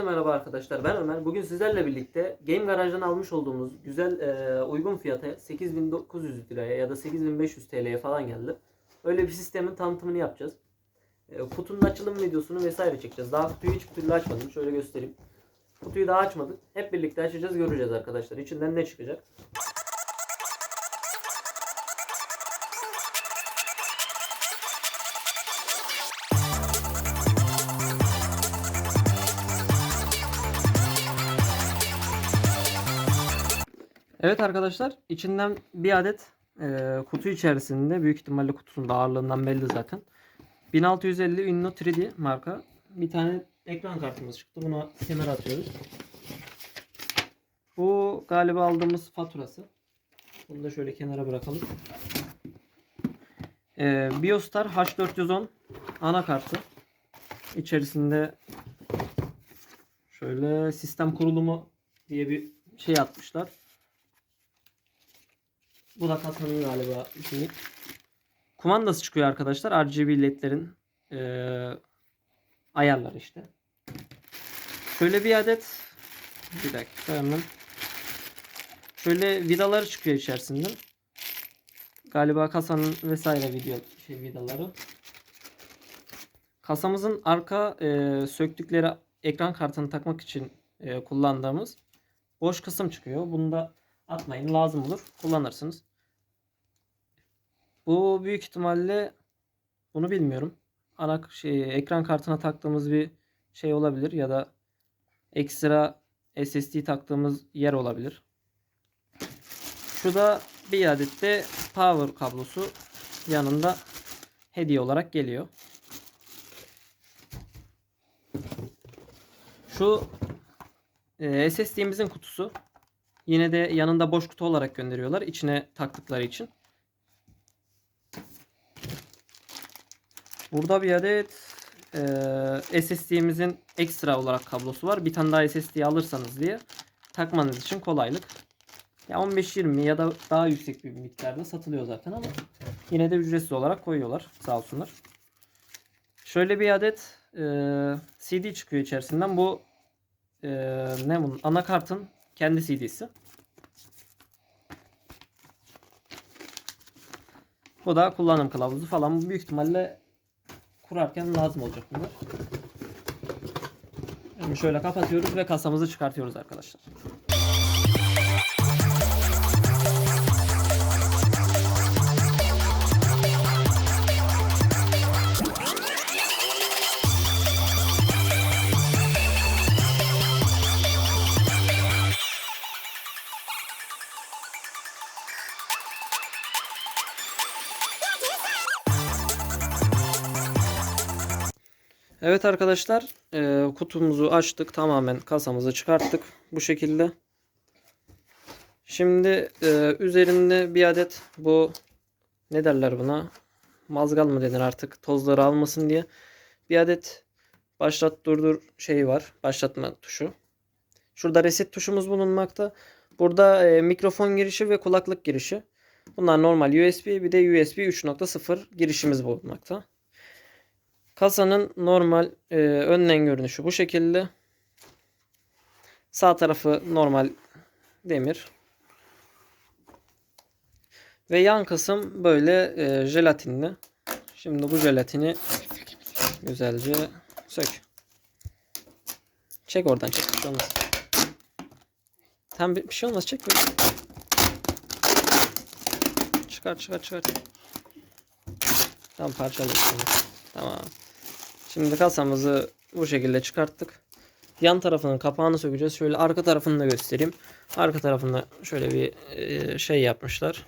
Herkese merhaba arkadaşlar. Ben Ömer. Bugün sizlerle birlikte Game Garage'dan almış olduğumuz güzel e, uygun fiyata 8900 liraya ya da 8500 TL'ye falan geldi. Öyle bir sistemin tanıtımını yapacağız. E, kutunun açılım videosunu vesaire çekeceğiz. Daha kutuyu hiç türlü açmadım. Şöyle göstereyim. Kutuyu daha açmadık. Hep birlikte açacağız, göreceğiz arkadaşlar. İçinden ne çıkacak? Evet arkadaşlar içinden bir adet e, kutu içerisinde büyük ihtimalle kutusunun da ağırlığından belli zaten. 1650 Inno 3D marka bir tane ekran kartımız çıktı. Bunu kenara atıyoruz. Bu galiba aldığımız faturası. Bunu da şöyle kenara bırakalım. E, Biostar H410 anakartı. İçerisinde şöyle sistem kurulumu diye bir şey atmışlar. Bu da kasanın galiba şeyi. Kumandası çıkıyor arkadaşlar. RGB ledlerin eee ayarları işte. Şöyle bir adet bir dakika hemen. Şöyle vidaları çıkıyor içerisinden. Galiba kasanın vesaire video şey vidaları. Kasamızın arka eee, söktükleri ekran kartını takmak için eee, kullandığımız boş kısım çıkıyor. Bunu da atmayın lazım olur kullanırsınız. Bu büyük ihtimalle bunu bilmiyorum. Ana şey ekran kartına taktığımız bir şey olabilir ya da ekstra SSD taktığımız yer olabilir. Şu da bir adet de power kablosu yanında hediye olarak geliyor. Şu e, SSD'mizin kutusu. Yine de yanında boş kutu olarak gönderiyorlar içine taktıkları için. Burada bir adet e, SSD'mizin ekstra olarak kablosu var. Bir tane daha SSD alırsanız diye takmanız için kolaylık. Ya 15-20 ya da daha yüksek bir miktarda satılıyor zaten ama yine de ücretsiz olarak koyuyorlar. Sağ olsunlar. Şöyle bir adet e, CD çıkıyor içerisinden. Bu e, ne bunun? Anakartın kendi CD'si. Bu da kullanım kılavuzu falan. Büyük ihtimalle kurarken lazım olacak bunlar. Şimdi şöyle kapatıyoruz ve kasamızı çıkartıyoruz arkadaşlar. Evet arkadaşlar e, kutumuzu açtık tamamen kasamızı çıkarttık bu şekilde. Şimdi e, üzerinde bir adet bu ne derler buna mazgal mı denir artık tozları almasın diye bir adet başlat durdur şeyi var başlatma tuşu. Şurada reset tuşumuz bulunmakta. Burada e, mikrofon girişi ve kulaklık girişi. Bunlar normal USB bir de USB 3.0 girişimiz bulunmakta. Kasanın normal e, önden görünüşü bu şekilde. Sağ tarafı normal demir. Ve yan kısım böyle e, jelatinli. Şimdi bu jelatini güzelce sök. Çek oradan çek. Bir şey olmaz. Tam bir, bir şey olmaz çek böyle. Çıkar çıkar çıkar. Tam parçalıyorsun. Tamam. Şimdi kasamızı bu şekilde çıkarttık. Yan tarafının kapağını sökeceğiz. Şöyle arka tarafını da göstereyim. Arka tarafında şöyle bir e, şey yapmışlar.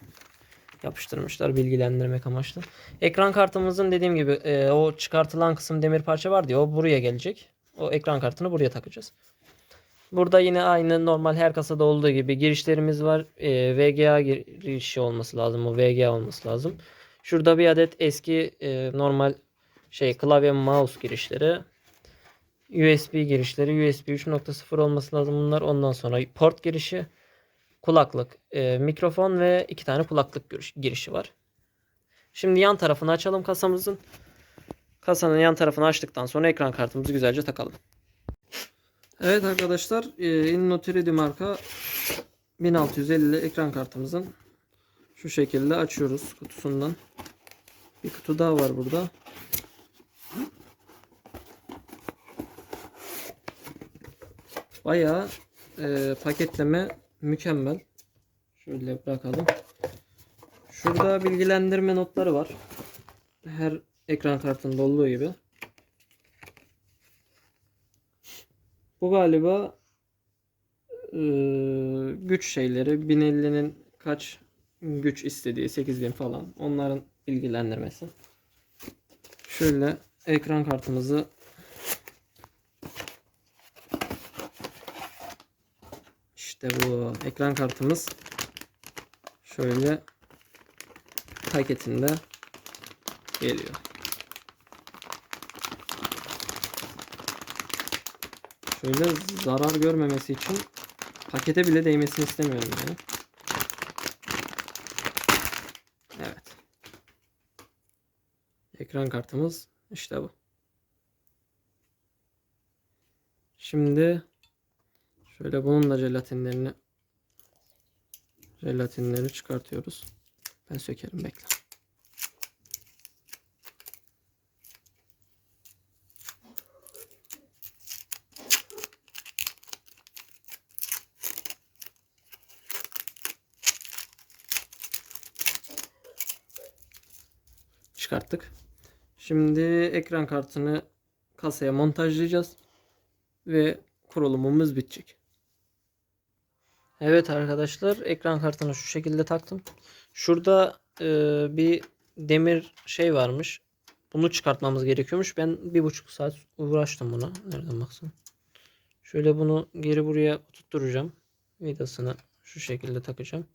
Yapıştırmışlar bilgilendirmek amaçlı. Ekran kartımızın dediğim gibi e, o çıkartılan kısım demir parça var diye o buraya gelecek. O ekran kartını buraya takacağız. Burada yine aynı normal her kasada olduğu gibi girişlerimiz var. E, VGA girişi olması lazım. O VGA olması lazım. Şurada bir adet eski normal şey klavye mouse girişleri USB girişleri USB 3.0 olması lazım bunlar. Ondan sonra port girişi kulaklık, e, mikrofon ve iki tane kulaklık giriş, girişi var. Şimdi yan tarafını açalım kasamızın. Kasanın yan tarafını açtıktan sonra ekran kartımızı güzelce takalım. Evet arkadaşlar e, Inno 3D marka 1650 ekran kartımızın şu şekilde açıyoruz kutusundan. Bir kutu daha var burada. Bayağı e, paketleme mükemmel. Şöyle bırakalım. Şurada bilgilendirme notları var. Her ekran kartında olduğu gibi. Bu galiba e, güç şeyleri 1050'nin kaç güç istediği 8000 falan onların bilgilendirmesi. Şöyle ekran kartımızı işte bu ekran kartımız şöyle paketinde geliyor. Şöyle zarar görmemesi için pakete bile değmesini istemiyorum yani. Evet. Ekran kartımız işte bu. Şimdi şöyle bunun da jelatinlerini jelatinleri çıkartıyoruz. Ben sökerim bekle. çıkarttık. Şimdi ekran kartını kasaya montajlayacağız ve kurulumumuz bitecek. Evet arkadaşlar ekran kartını şu şekilde taktım. Şurada e, bir demir şey varmış. Bunu çıkartmamız gerekiyormuş. Ben bir buçuk saat uğraştım buna. Nereden baksın. Şöyle bunu geri buraya tutturacağım. Vidasını şu şekilde takacağım.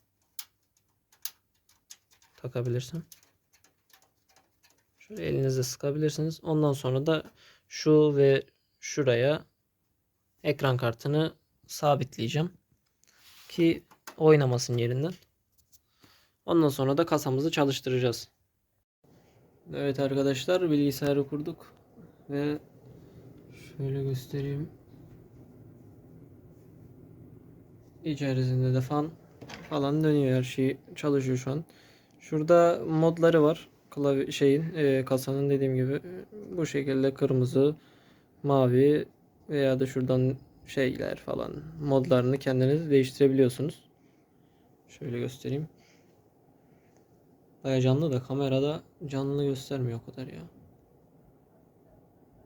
Takabilirsem. Şöyle elinizle sıkabilirsiniz. Ondan sonra da şu ve şuraya ekran kartını sabitleyeceğim. Ki oynamasın yerinden. Ondan sonra da kasamızı çalıştıracağız. Evet arkadaşlar bilgisayarı kurduk. Ve şöyle göstereyim. İçerisinde de fan falan dönüyor her şey çalışıyor şu an. Şurada modları var klavye şeyin e, kasanın dediğim gibi bu şekilde kırmızı, mavi veya da şuradan şeyler falan modlarını kendiniz değiştirebiliyorsunuz. Şöyle göstereyim. Baya canlı da kamerada canlı göstermiyor o kadar ya.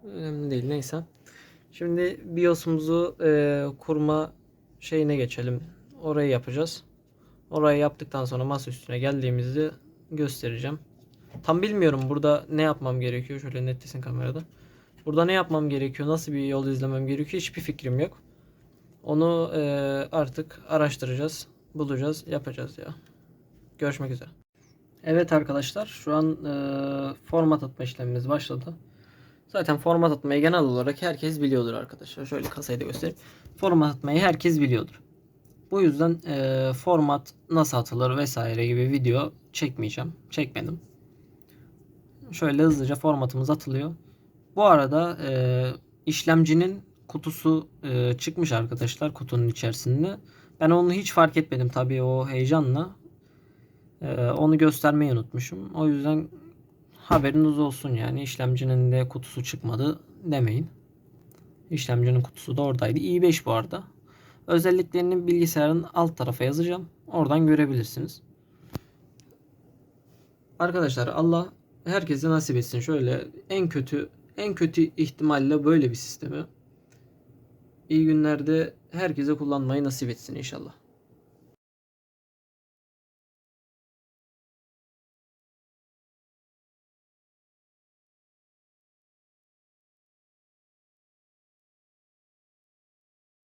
Önemli değil neyse. Şimdi BIOS'umuzu e, kurma şeyine geçelim. Orayı yapacağız. Orayı yaptıktan sonra masa üstüne geldiğimizde göstereceğim. Tam bilmiyorum burada ne yapmam gerekiyor. Şöyle netlesin kamerada. Burada ne yapmam gerekiyor? Nasıl bir yol izlemem gerekiyor? Hiçbir fikrim yok. Onu e, artık araştıracağız. Bulacağız. Yapacağız ya. Görüşmek üzere. Evet arkadaşlar şu an e, format atma işlemimiz başladı. Zaten format atmayı genel olarak herkes biliyordur arkadaşlar. Şöyle kasayı da göstereyim. Format atmayı herkes biliyordur. Bu yüzden e, format nasıl atılır vesaire gibi video çekmeyeceğim. Çekmedim. Şöyle hızlıca formatımız atılıyor. Bu arada e, işlemcinin kutusu e, çıkmış arkadaşlar kutunun içerisinde. Ben onu hiç fark etmedim tabii o heyecanla. E, onu göstermeyi unutmuşum. O yüzden haberiniz olsun yani işlemcinin de kutusu çıkmadı demeyin. İşlemcinin kutusu da oradaydı. i5 bu arada. Özelliklerini bilgisayarın alt tarafa yazacağım. Oradan görebilirsiniz. Arkadaşlar Allah herkese nasip etsin. Şöyle en kötü en kötü ihtimalle böyle bir sistemi iyi günlerde herkese kullanmayı nasip etsin inşallah.